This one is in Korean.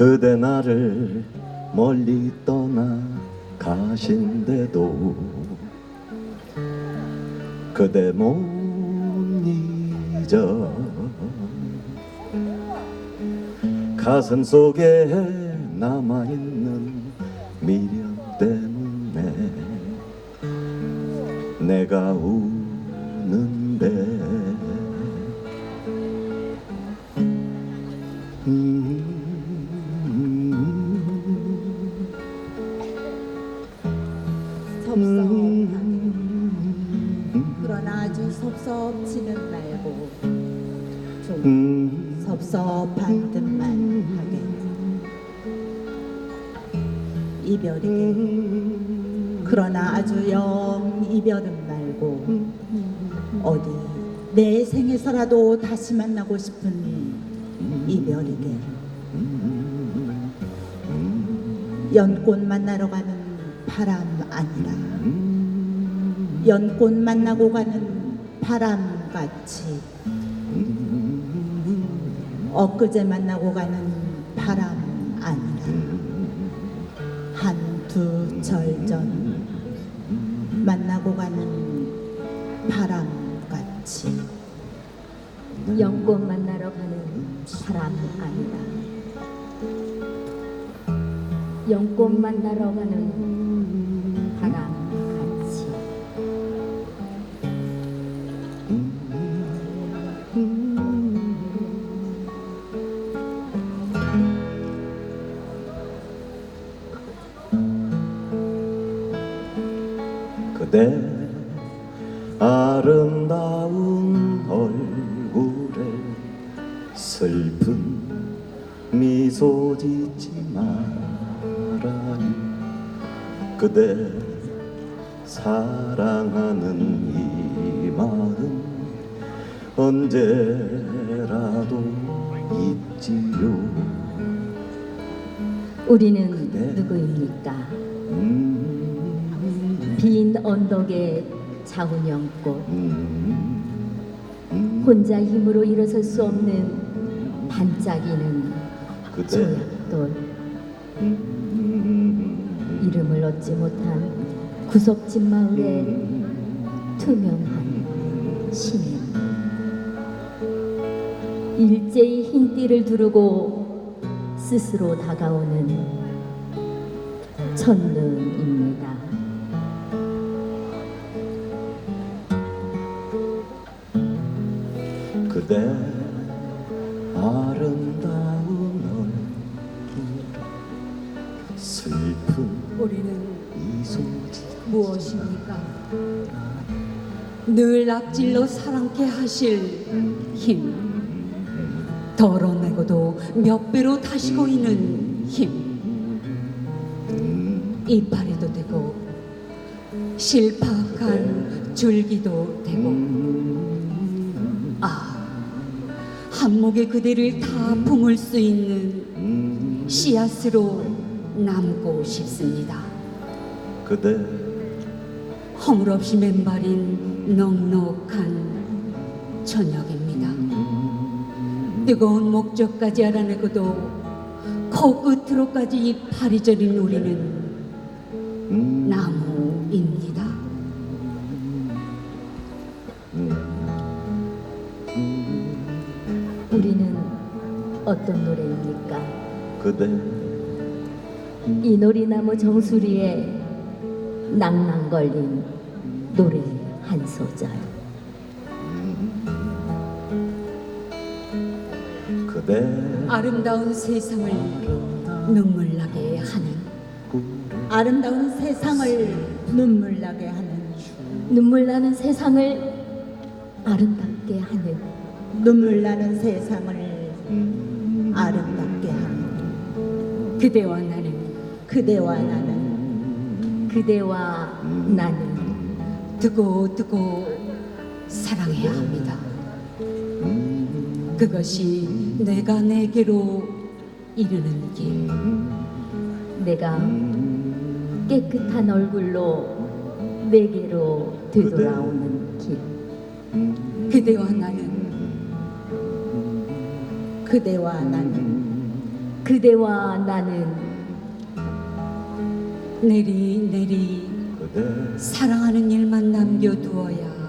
그대 나를 멀리 떠나 가신데도 그대 못 잊어 가슴 속에 남아있는 미련 때문에 내가 우는 그러나 아주 섭섭지는 말고 좀 음, 섭섭한 듯만 하게. 이별이게. 그러나 아주 영 이별은 말고 어디 내 생에서라도 다시 만나고 싶은 이별이게. 연꽃 만나러 가는 바람 아니라 연꽃 만나고 가는 바람 같이 엊그제 만나고 가는 바람 아니라 한두 철전 만나고 가는 바람 같이 연꽃 만나러 가는 사람 아니다. 연꽃 만나러 가는 그대 아름다운 얼굴에 슬픈 미소 짓지 말아요 그대 사랑하는 이 마음 언제라도 잊지요 우리는 네. 누구입니까? 음, 빈 언덕에 자운 연꽃 음, 음, 혼자 힘으로 일어설 수 없는 반짝이는 그대 조약돌. 음, 이름을 얻지 못한 구석진 마을의 투명한 시내 일제히 흰 띠를 두르고 스스로 다가오는 천능입니다. 그대 아름다운 얼굴 슬픈 우리는 짓 무엇입니까? 늘 앞질러 사랑케 하실 힘. 덜어내고도 몇 배로 다시 고이는 힘. 이파리도 되고 실팍한 줄기도 되고 아 한목에 그대를 다 품을 수 있는 씨앗으로 남고 싶습니다. 그대 허물없이 맨발인 넉넉한 저녁입니다. 뜨거운 목적까지 알아내고도 코끝으로까지 발이 저린 우리는 나무입니다. 어떤 노래입니까? 그대 이 놀이나무 정수리에 낭낭 걸린 노래 한 소절. 그대 아름다운 세상을 눈물 나게 하는 아름다운 세상을 눈물 나게 하는 눈물 나는 세상을 아름답게 하는 눈물 나는 세상을 아름답게 하는 그대와 나는 그대와 나는 그대와 나는 두고 두고 사랑해야 합니다. 그것이 내가 내게로 이르는 길. 내가 깨끗한 얼굴로 내게로 되돌아오는 길. 그대와 나는 그대와 나는 그대와 나는 내리 내리 사랑하는 일만 남겨두어야